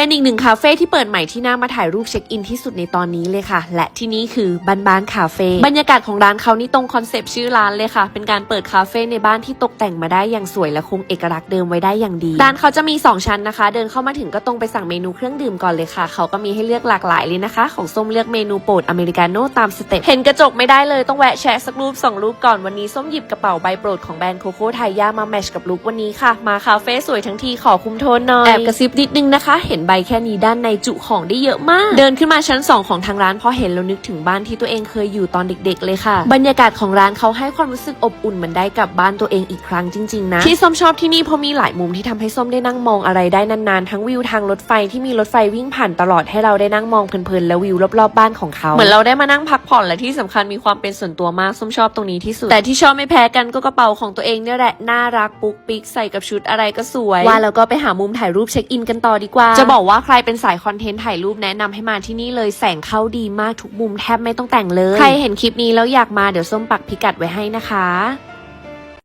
เป็นอีกหนึ่งคาเฟ่ที่เปิดใหม่ที่น่ามาถ่ายรูปเช็คอินที่สุดในตอนนี้เลยค่ะ และที่นี่คือบ้านบ้านคาเฟ่บรรยากาศของร้านเขานี่ตรงคอนเซปต์ชื่อร้านเลยค่ะ เป็นการเปิดคาเฟ่ในบ้านที่ตกแต่งมาได้อย่างสวยและคงเอกลักษณ์เดิมไว้ได้อย่างดี ร้านเขาจะมี 2 ชั้นนะคะ เดินเข้ามาถึงก็ตรงไปสั่งเมนูเครื่องดื่มก่อนเลยค่ะ เขาก็มีให้เลือกหลากหลายเลยนะคะ ของส้มเลือกเมนูโปรดอเมริกาโน่ตามสเต็ปเห็นกระจกไม่ได้เลยต้องแวะแชะสักรูปสองรูปก่อนวันนี้ส้มหยิบกระเป๋าใบโปรดของแบรนด์โคโค่ไทยย่ามาแมชกับลุควันนี้ค่ะ มาคาเฟ่สวยทั้งทีขอคุมโทนหน่อยแอบกระซิบนิดนึงนะคะ เห็นใบแค่นี้ด้านในจุของได้เยอะมาก เดินขึ้นมาชั้น 2 ของทางร้านพอเห็นแล้วนึกถึงบ้านที่ตัวเองเคยอยู่ตอนเด็ก ๆ เลยค่ะ บรรยากาศของร้านเขาให้ความรู้สึกอบอุ่นเหมือนได้กลับบ้านตัวเองอีกครั้งจริงๆนะที่ส้มชอบที่นี่เพราะมีหลายมุมที่ทำให้ส้มได้นั่งมองอะไรได้นานๆ ทั้งวิวทางรถไฟที่มีรถไฟวิ่งผ่านตลอดให้เราได้นั่งมองเพลินๆแล้ววิวรอบๆบ้านของเขาเหมือนเราได้มานั่งพักผ่อนและที่สำคัญมีความเป็นส่วนตัวมากส้มชอบตรงนี้ที่สุด แต่ที่ชอบไม่แพ้กันก็กระเป๋าของตัวเองเนี่ยแหละน่ารักปุ๊กปิ๊กใส่กับชุดอะไรก็สวยว่าแล้วก็ไปหามุมถ่ายรูปเช็คอินกันต่อดีกว่าจะบอกอกว่าใครเป็นสายคอนเทนต์ถ่ายรูปแนะนำให้มาที่นี่เลยแสงเข้าดีมากทุกมุมแทบไม่ต้องแต่งเลย ใครเห็นคลิปนี้แล้วอยากมาเดี๋ยวส้มปักพิกัดไว้ให้นะคะ